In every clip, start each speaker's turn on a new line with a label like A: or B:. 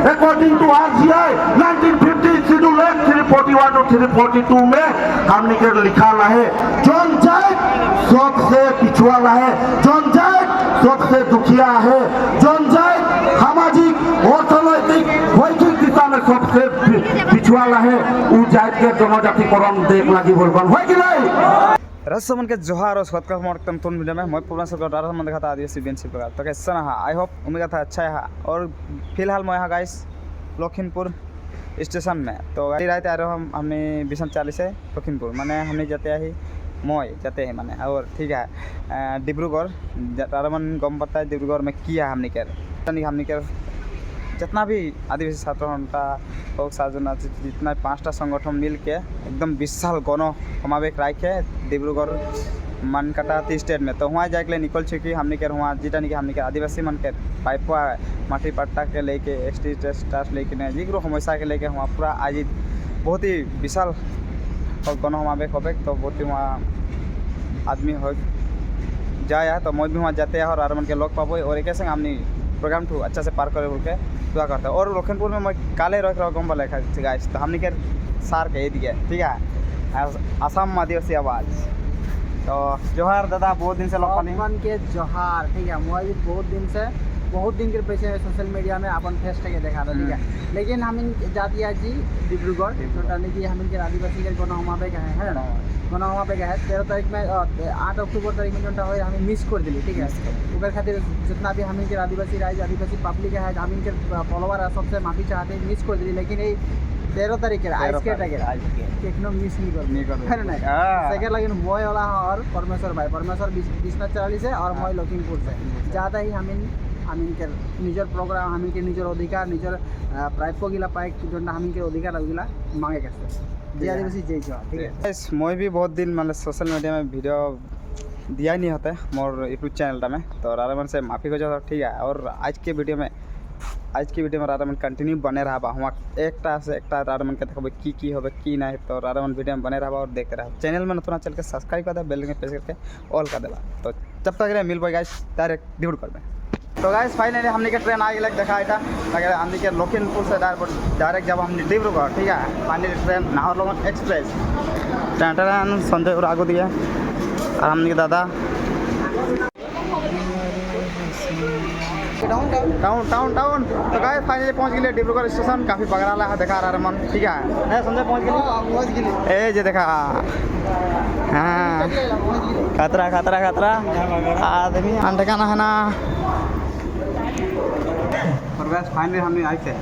A: গেলে according to RCI 1950 schedule act 341 और 342 में हमने के लिखा ला है जौन जात शौक से पिछुआ ला है जौन जात शौक से दुखिया है जौन जात सामाजिक অর্থনৈতিক বৈদিক দিশা में सबसे पि- पिछुआ ला है उ जात के जनजातिकरण देख लगी बोलबन है कि नहीं
B: रसमन के जोहार और स्वत का समर्थन तुम वीडियो में मैं पूर्ण सरकार डारा मन दिखाता आदिवासी बेंसी प्रकार तो कैसा रहा आई होप उम्मीद था अच्छा है और फिलहाल मैं यहाँ गाइस लखीमपुर स्टेशन में तो गाड़ी रहते आ रहे हम हमने बिशन चालीस है लखीमपुर मैंने हमने जाते ही মই जाते हैं मैंने और ठीक है अ, डिब्रूगढ़ रारामन गम पता है डिब्रूगढ़ में किया हमने कर हमने कर जितना भी आदिवासी साधारण हो साजना जितना पाँचटा संगठन मिलके एकदम विशाल गण समावेश राखे डिब्रूगढ़ मानकाटा स्टेट में तो वहाँ जाके निकल चुकी हमने के वहाँ जीटा निके हमने के आदिवासी मन के पाइपा माटी पट्टा के लेके एस टी स्टाफ लेके जिको समस्या के लेके वहाँ पूरा आज बहुत ही विशाल गण समावेश होबे तो बहुत ही वहाँ आदमी हो जाए तो मैं भी वहाँ जाते हैं और आर मन के लोग पाबो और एक संग हमने प्रोग्राम ठू अच्छा से पार करे बोल के दुआ करते और लखनपुर में मैं काले रख रहा हूँ गम वाला गाइस तो हमने के सार के दिए ठीक है असम आदिवासी आवाज़ तो जोहार दादा बहुत दिन से लोग
C: के जोहार ठीक है मैं भी बहुत दिन से बहुत दिन के पैसे सोशल मीडिया में अपन फेस टे देखा रहा है? लेकिन हम जाती आज डिब्रूगढ़ की हम इनके आदिवासी के कोनो हमारे गए हैं कोनो हमारे गए तेरह तारीख में आठ अक्टूबर तारीख में जो हमें मिस कर दिली ठीक है? उसके खातिर जितना भी हम इनके आदिवासी राइज आदिवासी पब्लिक है हम इनके फॉलोवर है सबसे माफ़ी चाहते हैं मिस कर दिली लेकिन ये
B: তেৰ তাৰিখে
C: আইচ मिस नहीं টেকনো
B: মিছ নি
C: কৰ ना? কৰ लेकिन নাই वाला লাগিন মই হলা হৰ পৰমেশ্বৰ ভাই পৰমেশ্বৰ और চাৰালিছে আৰু মই লখিমপুৰ যায় যাতে আমি ही पाए जो हम इनके अधिकार गिला मांगे कैसे जे आदिवासी जय जवान ठीक है
B: Guys, मैं भी बहुत दिन मतलब सोशल मीडिया में वीडियो दिया ही नहीं होता मोर यूट्यूब चैनल में तो रारामन से माफ़ी हो जाता ठीक है और आज के वीडियो में आज की वीडियो में रारामन कंटिन्यू बने रहा वहाँ एक से एक रारामन के देखो की की होबे की नहीं तो रारामन वीडियो में बने रहा और देखते रहा चैनल में नतुना चल के सब्सक्राइब कर दे बेल के प्रेस करके ऑल कर देला तो जब तक मिल पाए गाइस डायरेक्ट डिवड कर दे तो गाइस फाइनली हमने के ट्रेन आगे गया देखा था। अगर हमने के लखीमपुर से डायरेक्ट डायरेक्ट जब हमने डिब्रूगढ़ ठीक है? फाइनली ट्रेन नाहरलगुन एक्सप्रेस टैंटन संजय और आगो दिया। और हमने के दादा। टाउन टाउन टाउन तो गाइस फाइनली पहुँच गए डिब्रूगढ़ स्टेशन काफ़ी बगराला है देखा रहा मन ठीक है? ए, संजय पहुँच गए? ए जे देखा। हाँ। खतरा खतरा खतरा। आदमी ठिकाना है ना और बस फाइनली हमने आई थे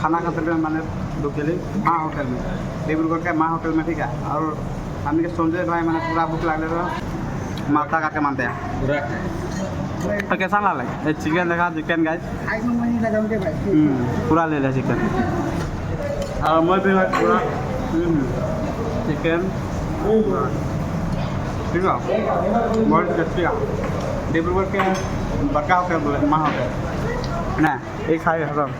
B: खाना खाते हुए मैंने रुक गए माँ होटल में डिब्रूगढ़ के माँ होटल में ठीक है और हमने के संजय भाई मैंने पूरा भूख लग रहा माता का के मानते हैं तो कैसा ना लगे ये चिकन देखा चिकन गाइस
C: आज में मनी लगा के भाई
B: हम्म, पूरा ले लिया चिकन और मैं भी भाई पूरा चिकन ठीक है बहुत टेस्टी है डिब्रूगढ़ के बड़का होटल बोले माँ होटल না, এই খাই হজম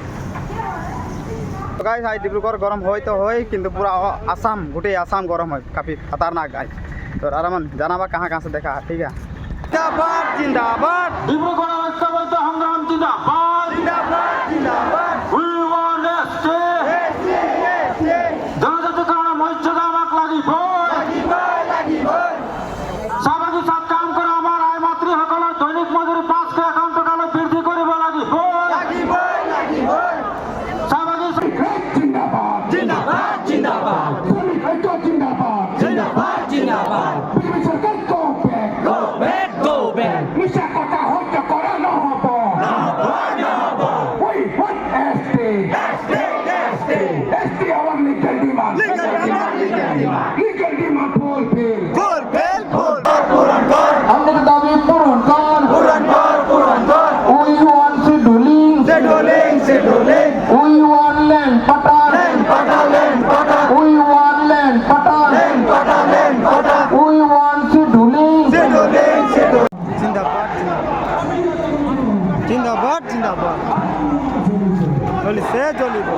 B: গাইজ হয় ডিব্ৰুগড় গৰম হয় তো হয়, কিন্তু পুৰা আছাম গোটেই আছাম গৰম হয় কাপি খতৰনাক গাইজ তো আৰামন জানাবা কাহা কাহা দেখা, ঠিক জিন্দাবাদ।
A: ডিব্ৰুগড় ঐক্যবদ্ধ সংগ্ৰাম
B: জ্বলিছে জ্বলিব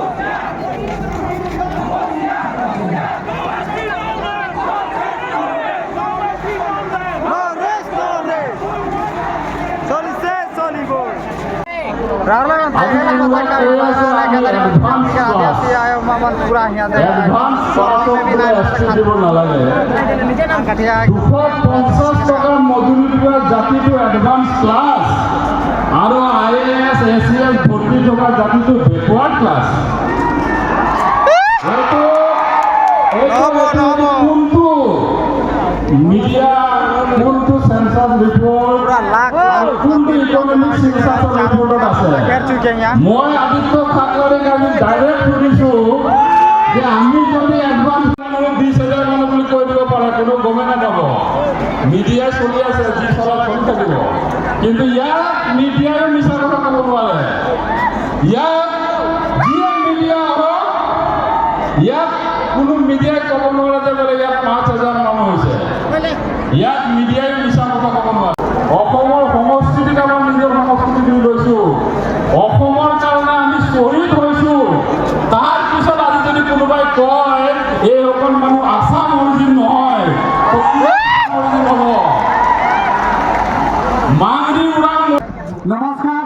C: रावला आयो मामन पूरा यहाँ दे
D: আরও আইএএস এসিএল ভর্তি থকা জাতিটো
B: বেকওয়ার্ড ক্লাস।
D: কোনটো মিডিয়া কোনটো
B: সেন্সাস
D: রিপোর্ট। কোনটো ইকনমিক সেন্সাসৰ ৰিপৰ্টত আছে। মই আদিত্য ঠাকৰেক আমি ডাইৰেক্ট সুধিছো যে আমি যদি এডভান্স বিশ হাজাৰ মানুহ বুলি কৈ দিব পাৰা কোনো গমেই নাপাব। মিডিয়া চলি আছে যি চলা চলি থাকিব। কিন্তু ইয়া ইয়াক কোনো মিডিয়াই ক'ব নোৱাৰে যে বোলে ইয়াত পাঁচ হাজাৰ মানুহ হৈছে। ইয়াত মিডিয়াই মিছা কথা ক'ব নোৱাৰে। অসমৰ সংস্কৃতিক আমাৰ নিজৰ সংস্কৃতি বুলি লৈছোঁ। অসমৰ কাৰণে আমি শ্বহীদ হৈছোঁ। তাৰ পিছত আজি যদি কোনোবাই কয় এইসকল মানুহ আছাম অৰিজিন নহয় অৰিজিন হ'ব। মাংৰি উৰাং
E: নমস্কার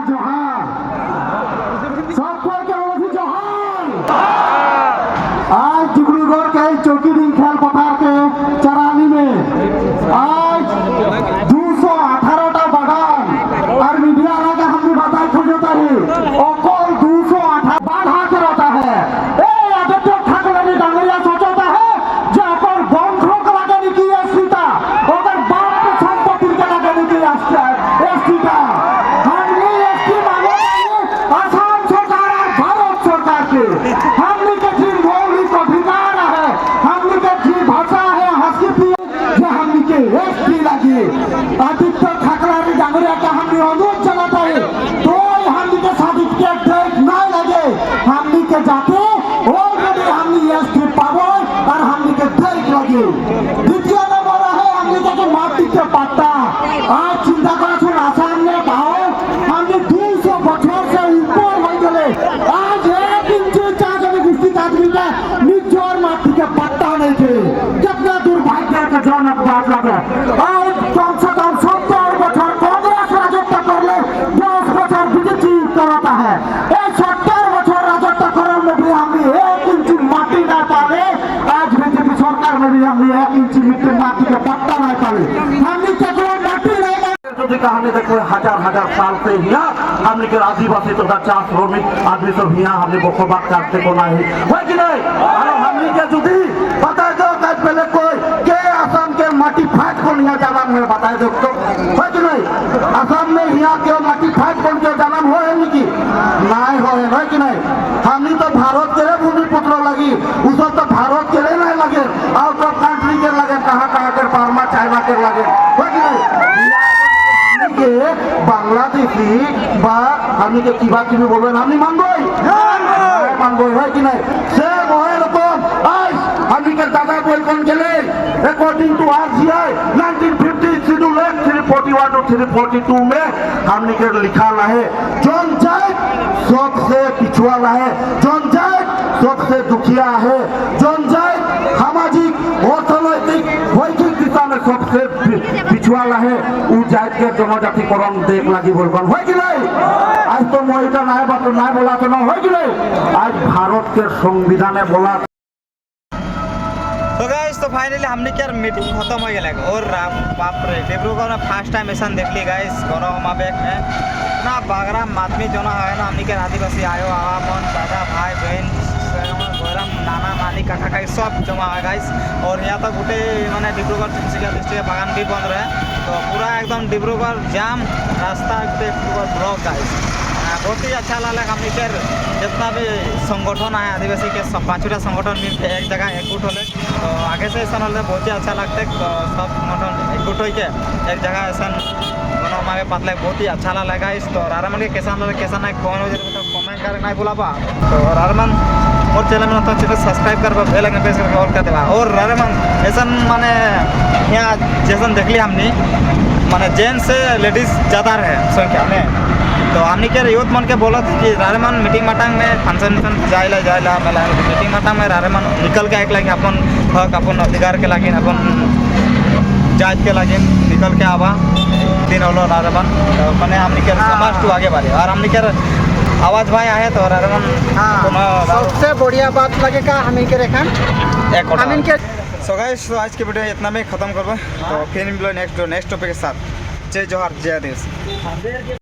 E: দিতে পারता আর চিন্তা করেছেন আসাম নিয়ে ভাও আমি মানে দুশো বছর সে উপর হয়ে গেলে আজ এক ইঞ্চি চা জমি গোষ্ঠী চাকরিটা নিজের মাটিকে পাত্তা নেইছে কেতনা দুর্ভাগ্যের জনক বাদ লাগে। আর কমসে কম সত্তর বছর কংগ্রেস রাজত্ব করলে দশ বছর বিজেপি করতা হ্যাঁ। सरकार में भी हमने एक इंच मिट्टी माटी के पट्टा नहीं पाले हमने केवल माटी नहीं
A: যদি कहानी देखो हजार हजार साल से हिया हमने के आदिवासी तथा चार श्रमिक आदमी सब हिया हमने बसबास करते को नहीं है कि नहीं अरे हमने के जुदी बता दो कल पहले कोई के असम के माटी फाट को यहाँ जन्म हुए बताए दो तो है कि नहीं असम में यहाँ के माटी फाट कौन के जन्म हो है कि नहीं हो है कि नहीं हमने तो भारत के भूमि पुत्र लगी उ বাংলাদেশি বা আমি যে কিবা কিবি বলবেন আপনি মানবই মানবই হয় কি নাই সে বহে রকম আজ আমি কে দাদা বলবেন গেলে according to RGI 1950 schedule act 341 और 342 में हमने के लिखा है जनजात सबसे पिछुआ है जनजात सबसे दुखिया है जनजात सामाजिक অর্থনৈতিক শৈক্ষিক सबसे पिछुआ लाहे उ जात के जनजातिकरण देख लगी बोलबन हो कि नहीं आज तो मोहिता ना बात ना बोला तो ना हो कि नहीं आज भारत के संविधान में बोला
B: तो गाइस तो फाइनली हमने क्या मीटिंग खत्म हो गया और राम बाप रे डिब्रूगढ़ में फर्स्ट टाइम ऐसा देख ली गाइस गौरव हमारे इतना बागरा मातमी जो ना है ना हमने क्या आदिवासी आयो आवा मन दादा भाई बहन गौरम नाना नानी काका काकी सब जमा है गाइस और यहाँ तक गोटे मैंने डिब्रूगढ़ तिनसुकिया डिस्ट्रिक्ट बागान भी बंद रहे तो पूरा एकदम डिब्रूगढ़ जाम रास्ता गोटे डिब्रूगढ़ ब्लॉक गाइस आ, बहुत ही अच्छा लगा हमने फिर जितना भी संगठन है आदिवासी के सब पाँचों संगठन मिल के एक जगह एकजुट होले तो आगे से ऐसा होले बहुत ही अच्छा लगते तो सब संगठन एकजुट हो के एक जगह ऐसा बनो हमारे पातले बहुत ही अच्छा लगा इस तो रारमन के किसान लगे किसान है कौन हो जाए तो कमेंट कर और चैनल में तो चैनल सब्सक्राइब कर बेल आइकन प्रेस करके और कर देवा और रारमन ऐसा माने यहाँ जैसा देख लिया हमने माने जेंट्स से लेडीज़ ज़्यादा रहे संख्या में। तो हमने क्या यूथ मन के बोला था कि रारेमान मीटिंग मटांग में फ़ंक्शन उंक्शन जाइला जाइला मेला मीटिंग मटांग में रारेमान निकल के एक लगे अपन हक अपन अधिकार के लगे अपन जात के लगे निकल के आवा दिन होलो रारेमान तो मैंने हमने क्या समाज टू आगे बढ़े। और हमने क्या आवाज़ भाई आए तो
C: हाँ। सबसे बढ़िया बात लगे का हम इनके रेखा। हम इनके
B: सो गाइस तो आज के वीडियो इतना में खत्म करवा तो फिर मिलो नेक्स्ट नेक्स्ट टॉपिक के साथ। जय जोहार जय देश